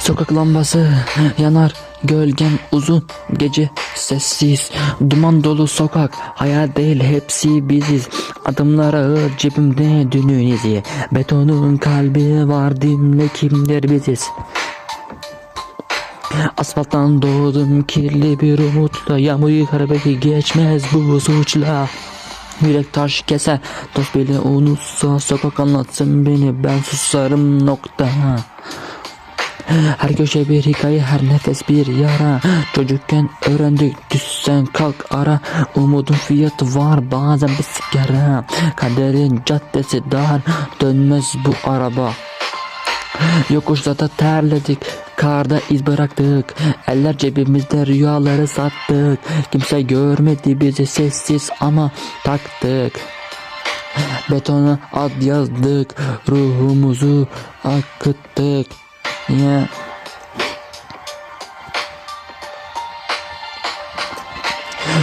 Sokak lambası yanar Gölgem uzun gece sessiz. Duman dolu sokak hayal değil hepsi biziz. Adımlar ağır cebimde dünün izi. Betonun kalbi var dinle kimdir biziz. Asfalttan doğdum kirli bir umutla. Yağmur yıkar belki geçmez bu suçla. Yürek taş keser Dost bile unutsa. Sokak anlatsın beni ben susarım nokta her köşe bir hikaye, her nefes bir yara. Çocukken öğrendik düşsen kalk ara. Umudun fiyatı var bazen bir sigara. Kaderin caddesi dar dönmez bu araba. Yokuşlarda terledik Karda iz bıraktık. Eller cebimizde rüyaları sattık. Kimse görmedi bizi sessiz ama taktık. Betona ad yazdık Ruhumuzu akıttık Ya.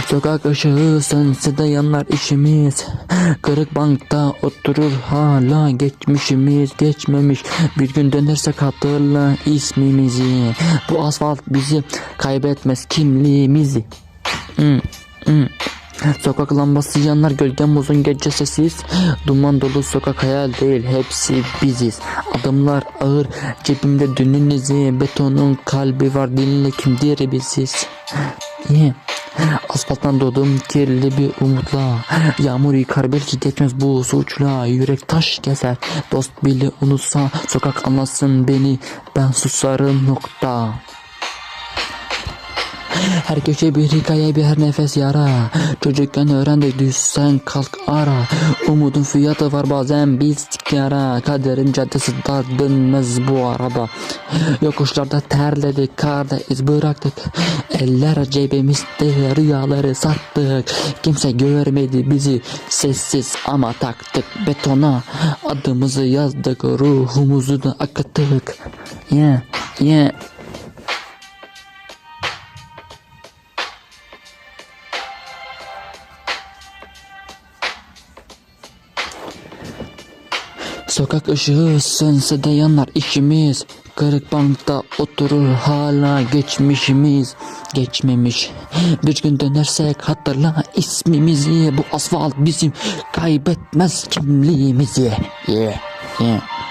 Sokak ışığı sönse de yanar işimiz. Kırık bankta oturur hala geçmişimiz geçmemiş. Bir gün dönersek hatırla ismimizi. Bu asfalt bizi kaybetmez kimliğimizi. Hmm, hmm. Sokak lambası yanar gölgem uzun gece sessiz. Duman dolu sokak hayal değil hepsi biziz. Adımlar ağır cebimde dünün izi. Betonun kalbi var dinle kimdir biziz yeah. Asfalttan doğdum kirli bir umutla. Yağmur yıkar belki geçmez bu suçla. Yürek taş keser Dost bile unutsa. Sokak anlasın beni Ben susarım nokta her köşe bir hikaye bir her nefes yara. Çocukken öğrendik düşsen kalk ara. Umudun fiyatı var bazen biz yara Kaderin caddesi dar dönmez bu araba. Yokuşlarda terledik karda iz bıraktık. Eller cebimizde rüyaları sattık. Kimse görmedi bizi sessiz ama taktık Betona. Adımızı yazdık ruhumuzu da akıttık. Yeah yeah Sokak ışığı sönse de yanar işimiz. Kırık bankta oturur hala geçmişimiz. Geçmemiş. Bir gün dönersek hatırla ismimizi. Bu asfalt bizim kaybetmez kimliğimizi. Yeah yeah